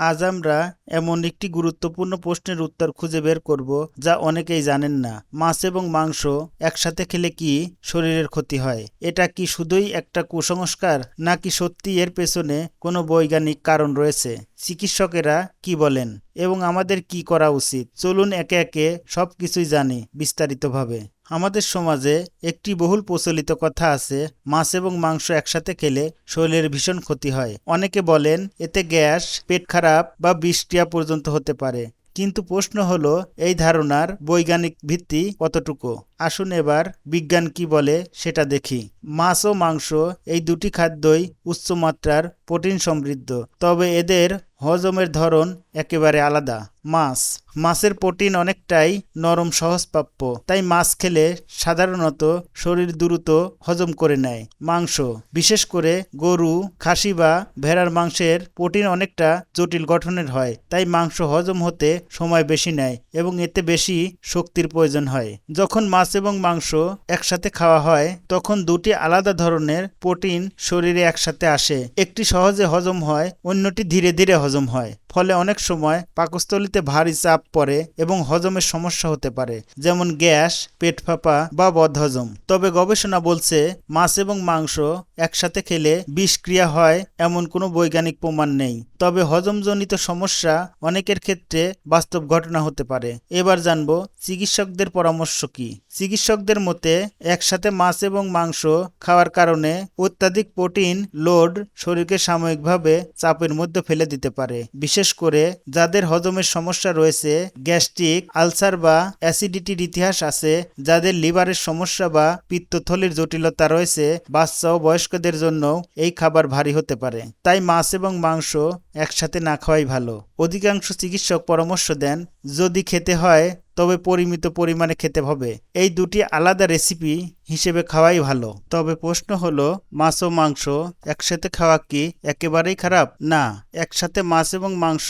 আজ আমরা এমন একটি গুরুত্বপূর্ণ প্রশ্নের উত্তর খুঁজে বের করব যা অনেকেই জানেন না। মাছ এবং মাংস একসাথে খেলে কি শরীরের ক্ষতি হয়? এটা কি শুধুই একটা কুসংস্কার, নাকি সত্যি এর পেছনে কোনো বৈজ্ঞানিক কারণ রয়েছে? চিকিৎসকেরা কি বলেন? এবং আমাদের কি করা উচিত? চলুন একে একে সব কিছুই জানি বিস্তারিতভাবে। আমাদের সমাজে একটি বহুল প্রচলিত কথা আছে, মাছ এবং মাংস একসাথে খেলে শরীরের ভীষণ ক্ষতি হয়। অনেকে বলেন, এতে গ্যাস, পেট খারাপ বা বিষক্রিয়া পর্যন্ত হতে পারে। কিন্তু প্রশ্ন হলো, এই ধারণার বৈজ্ঞানিক ভিত্তি কতটুকু? আসুন এবার বিজ্ঞান কি বলে সেটা দেখি। মাছ ও মাংস এই দুটি খাদ্যই উচ্চমাত্রার প্রোটিন সমৃদ্ধ, তবে এদের হজমের ধরন একেবারে আলাদা। মাছ, মাছের প্রোটিন অনেকটাই নরম, সহজপ্রাপ্য, তাই মাছ খেলে সাধারণত শরীর দ্রুত হজম করে নেয়। মাংস, বিশেষ করে গরু, খাসি বা ভেড়ার মাংসের প্রোটিন অনেকটা জটিল গঠনের হয়, তাই মাংস হজম হতে সময় বেশি নেয় এবং এতে বেশি শক্তির প্রয়োজন হয়। যখন মাছ এবং মাংস একসাথে খাওয়া হয়, তখন দুটি আলাদা ধরনের প্রোটিন শরীরে একসাথে আসে। একটি সহজে হজম হয়, অন্যটি ধীরে ধীরে হজম হয়। ফলে অনেক সময় পাকস্থলিতে ভারী চাপ পড়ে এবং হজমের সমস্যা হতে পারে, যেমন গ্যাস, পেট ফাঁপা বা বদহজম। তবে গবেষণা বলছে, মাছ এবং মাংস একসাথে খেলে বিষক্রিয়া হয়, এমন কোনো বৈজ্ঞানিক প্রমাণ নেই। তবে হজমজনিত সমস্যা অনেকের ক্ষেত্রে বাস্তব ঘটনা হতে পারে। এবার জানব, চিকিৎসকদের পরামর্শ কি? চিকিৎসকদের মতে, একসাথে মাছ এবং মাংস খাওয়ার কারণে অত্যাধিক প্রোটিন, লোড, শরীরকে সাময়িকভাবে চাপের মধ্যে ফেলে দিতে পারে। বিশেষ করে যাদের হজমের সমস্যা রয়েছে, গ্যাস্ট্রিক, আলসার বা অ্যাসিডিটির ইতিহাস আছে, যাদের লিভারের সমস্যা বা পিত্তথলির জটিলতা রয়েছে, বাচ্চা ও বয়স্কদের জন্য এই খাবার ভারী হতে পারে। তাই মাছ এবং মাংস একসাথে না খাওয়াই ভালো। অধিকাংশ চিকিৎসক পরামর্শ দেন, যদি খেতে হয়, তবে পরিমিত পরিমাণে খেতে হবে। এই দুটি আলাদা রেসিপি হিসেবে খাওয়াই ভালো। তবে প্রশ্ন হলো, মাছ ও মাংস একসাথে খাওয়া কি একেবারেই খারাপ? না, একসাথে মাছ এবং মাংস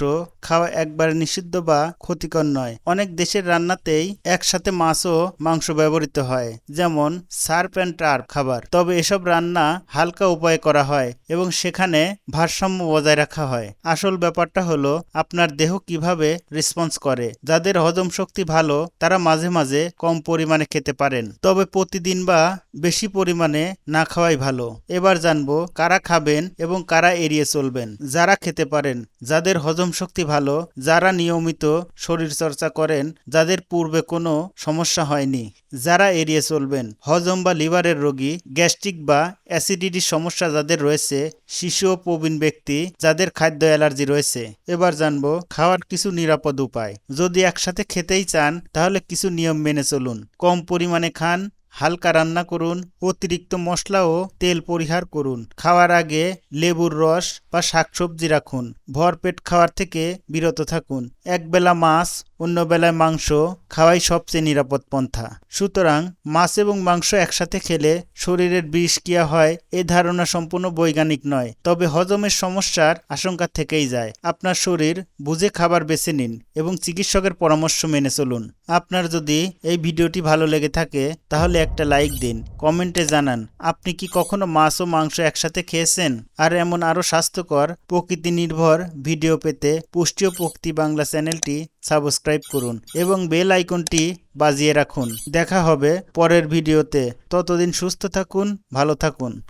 খাওয়া একবারে নিষিদ্ধ বা ক্ষতিকর নয়। অনেক দেশের রান্নাতেই একসাথে মাছ ও মাংস ব্যবহৃত হয়, যেমন সার্প অ্যান্ড টার্প খাবার। তবে এসব রান্না হালকা উপায়ে করা হয় এবং সেখানে ভারসাম্য বজায় রাখা হয়। আসল ব্যাপারটা হলো, আপনার দেহ কীভাবে রেসপন্স করে? যাদের হজম শক্তি ভালো, তারা মাঝে মাঝে কম পরিমাণে খেতে পারেন। তবে প্রতিদিন বা বেশি পরিমাণে না খাওয়াই ভালো। এবার জানব কারা খাবেন এবং কারা এড়িয়ে চলবেন। যারা খেতে পারেন, যাদের হজম শক্তি ভালো, যারা নিয়মিত শরীর চর্চা করেন, যাদের পূর্বে কোনো সমস্যা হয়নি, যারা এড়িয়ে চলবেন। হজম বা লিভারের রোগী, গ্যাস্ট্রিক বা অ্যাসিডিটির সমস্যা যাদের রয়েছে, শিশু ও প্রবীণ ব্যক্তি যাদের খাদ্য অ্যালার্জি রয়েছে। এবার জানব খাওয়ার কিছু নিরাপদ উপায়। যদি একসাথে খেতেই চান, তাহলে কিছু নিয়ম মেনে চলুন। কম পরিমাণে খান হালকা রান্না করুন, অতিরিক্ত মশলা ও তেল পরিহার করুন। খাওয়ার আগে লেবুর রস বা শাকসবজি রাখুন। ভরপেট খাওয়ার থেকে বিরত থাকুন। একবেলা মাছ অন্য বেলায় মাংস খাওয়াই সবচেয়ে নিরাপদ পন্থা। সুতরাং মাছ এবং মাংস একসাথে খেলে শরীরের বিষক্রিয়া হয়, এ ধারণা সম্পূর্ণ বৈজ্ঞানিক নয়। তবে হজমের সমস্যার আশঙ্কা থেকেই যায়। আপনার শরীর বুঝে খাবার বেছে নিন এবং চিকিৎসকের পরামর্শ মেনে চলুন। আপনার যদি এই ভিডিওটি ভালো লেগে থাকে, তাহলে একটা লাইক দিন, কমেন্টে জানান, আপনি কি কখনো মাছ ও মাংস একসাথে খেয়েছেন? আর এমন আরও স্বাস্থ্যকর প্রকৃতি নির্ভর ভিডিও পেতে পুষ্টি ও প্রকৃতি বাংলা চ্যানেলটি সাবস্ক্রাইব করুন এবং বেল আইকনটি বাজিয়ে রাখুন। দেখা হবে পরের ভিডিওতে। ততদিন সুস্থ থাকুন, ভালো থাকুন।